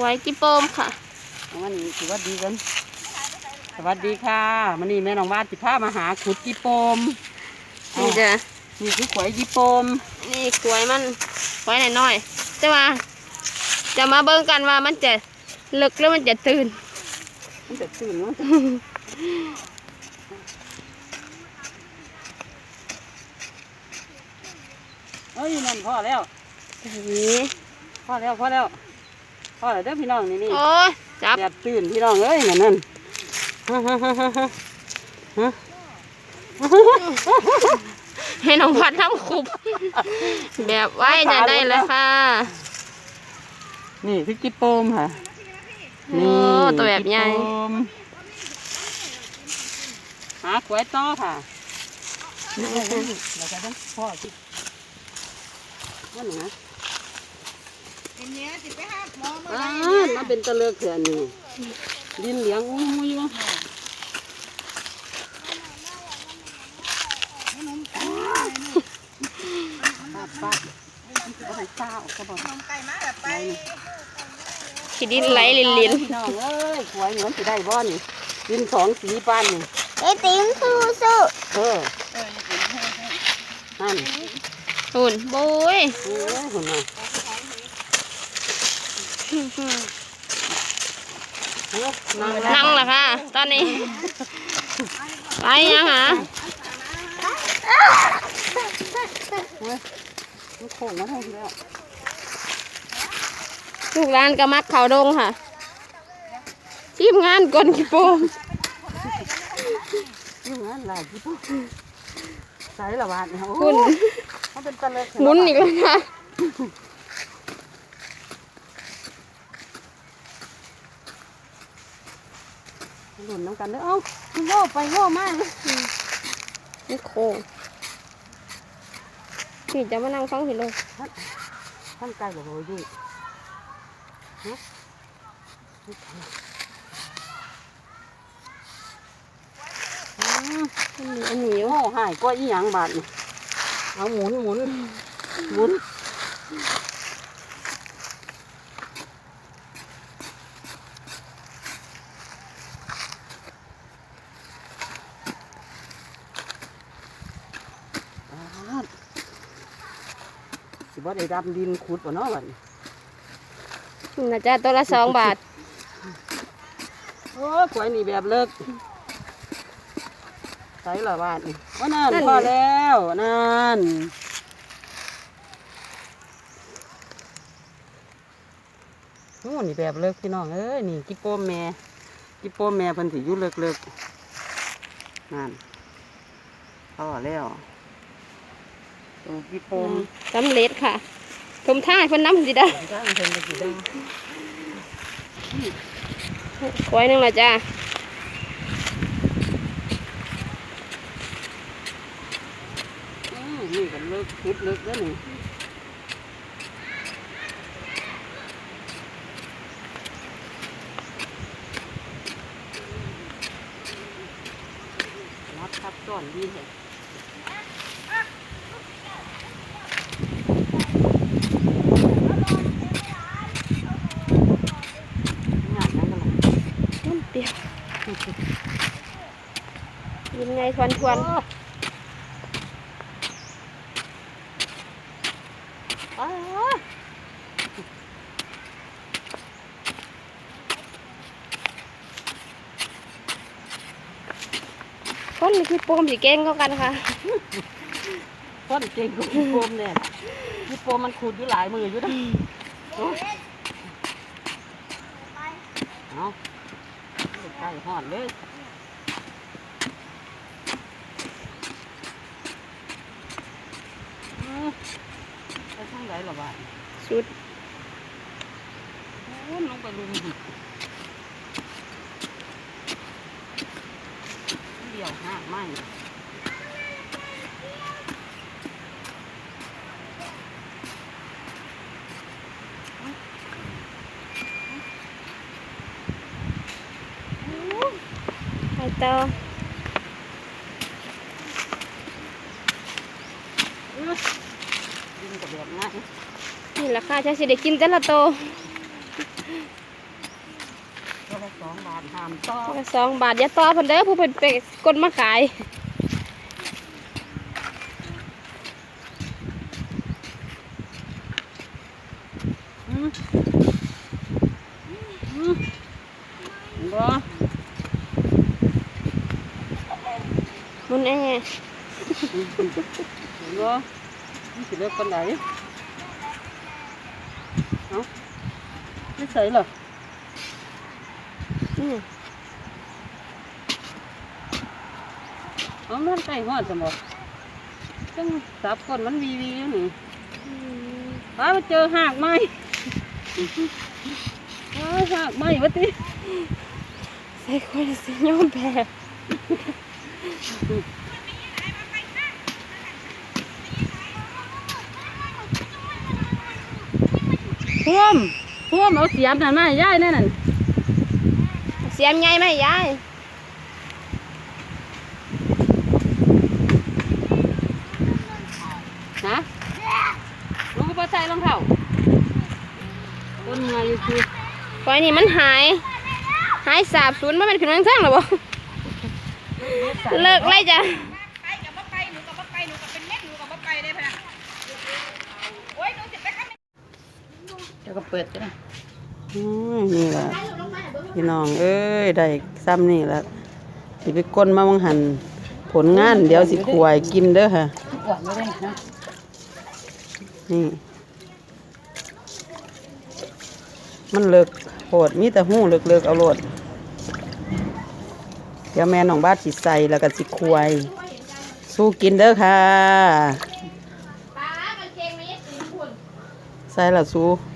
ไว้กี่โปมค่ะเอามันนี่สวัสดีกัน สวัสดีค่ะมันนี่แม่น้องวาดสิพามาหาขุดจีโปมนี่จ้ะนี่คือขวยจีโปม นี่กล้วยมันไว้หน่อยน้อยๆแต่ว่า จะมาเบิ่งกันว่ามันจะลึกหรือมันจะตื่น มันจะตื่นเนาะเอ้ยนั่นพอแล้วนี่พอแล้วพอแล้ว พอแล้วเด้อพี่น้องนี่นี่โอ้ยจับแบบตื่นพี่น้องเอ้ยนั่นนั่นฮะฮะฮะฮะฮะฮะให้น้องพัดทำคุบ แบบไว้จะได้เลยค่ะ นี่คือจิโปมค่ะโอ้ตัวแบบใหญ่จิโปมหาขวยต่อค่ะแล้วก็ต้องพ่อจินั่นนะ อันเนี้ยสิไปหาหมอมาอ่ามันเป็นตะเลือกเถื่อนนี่ดินเหลียงอุ้ยอุ้ยอยู่ป้าป้าเอาให้เศร้าก็บอกนมไก่มาแบบไปขี้ดินไหลลินลินพี่น้องเอ้ยขวยเหมือนสิได้บ่นี่ดินสองสีปานนี่ไอติ๋มสู้สู้เออนั่นหุ่นบุ้ยโอ้ยหุ่นน่ะเฮ้ย นั่งแล้วนั่งละค่ะตอนนี้ ไปยังหะเฮ้ยมันโค้งมาทางนี้แล้วลูกร้านกระมักเขาดงค่ะ ทีมงานกลขี้โปมอยู่งั้นหลายที่ปุ๊บใส่ละบาทเนี่ยโอ้หุ่นมันเป็นตะเลิกหมุนอีกแล้วค่ะ หมุนน้ำกันเด้อเอ้ามันโย่ไปโย่มากเลยนี่โค้งพี่จะมานั่งฟังพี่เลยท่านไกลบอกว่าอยู่ฮะอันนี้อันนี้อยู่โอ้หายก็อีหยังบาทนี่เอาหมุนหมุนหมุน อ่าสิ บ่ได้ดำดินขุดบ่เนาะบัดนี้น่าจะตัวละสองบาท โอ้กล้วยนี่แบบเลิกใส่ละบาทนี่ว่านั่นนั่น พอแล้วนั่นโอ้นี่แบบเลิกพี่น้องเอ้ยนี่กิโป้มแม่กิโป้มแม่เพิ่นสิอยู่เลิกเลิกๆนั่นพอแล้ว ตรงกิโป้มสำเร็จค่ะผมท่าให้เพิ่นน้ำสิได้จ้างเพิ่นไปกี่ได้คอยหนึงละจ้าอืมนี่ก็เลิกขุดเลิกแล้วนี่รับทับซ้อนดีเหรองานนั้นก็เลย มันเปรี้ยวยังไง ทวนทวนอ้าคนนี่คือโปมสีแกงเข้ากันค่ะคนเก่งกว่าพี่โปมเนี่ยพี่โปมมันขูดอยู่หลายมืออยู่นะโอ้ยเอาใกล้หอดเลยอืม ไปทางไหนหรอวะสุดโอ้ยลงไปลุมดิเดี่ยวห้ากไม่ไปต่อ ดิ นกับแบบง่ายนี่แหละค่ะจะสิได้กินแต่ละโตวสองบาทหามต่อถุงละสองบาทอย่าต่อเพิ่นเด้อผู้เพิ่นไปกดมาขายอืมอืมเห็นบ่มุนแอเห็นบ่มันสิเลิกปานใดเอ้าไม่ใส่เหรออืมเอามันใส่หอดสมบ่จังสับก่อนมันวีวีอยู่นี่ป้าไปเจอหากไหมป้าหากไหมวะติใส่คนสิยอมแพ้ พ่วมพ่วมเอาเสียมนั่นมาให้ยายแน่นั่นเสียมใหญ่ไหมยายนะลูกก็บ่ใส่รองเท้าต้นมาอยู่คือปล่อยนี่มันหาย หายสาบสูญมาเป็นขึ้นมาทั้งหรอบ่เลิกเลยจ้ะ ไปกับบ่ไปหนูกับบ่ไปหนูกับเป็นเม็ดหนูกับบ่ไปได้พะนะโอ้ยหนูสิไปข้าง แล้ว ก็เปิดจ้ะนี่ล่ะพี่น้องเอ้ยได้ซ้ำนี่ละสิไปก้นมาบังหันผลงานเดี๋ยวสิขวายกินเด้อค่ะหวานไม่ได้นะนี่ มันเลิกโหดมีแต่หู้เลิกเลิกๆเอาโลดเดี๋ยวแม่น้องบ้านสิใส่แล้วก็สิควายสู้กินเด้อค่ะป้ามันเกงนี้สีคุณใส่ละสู้เ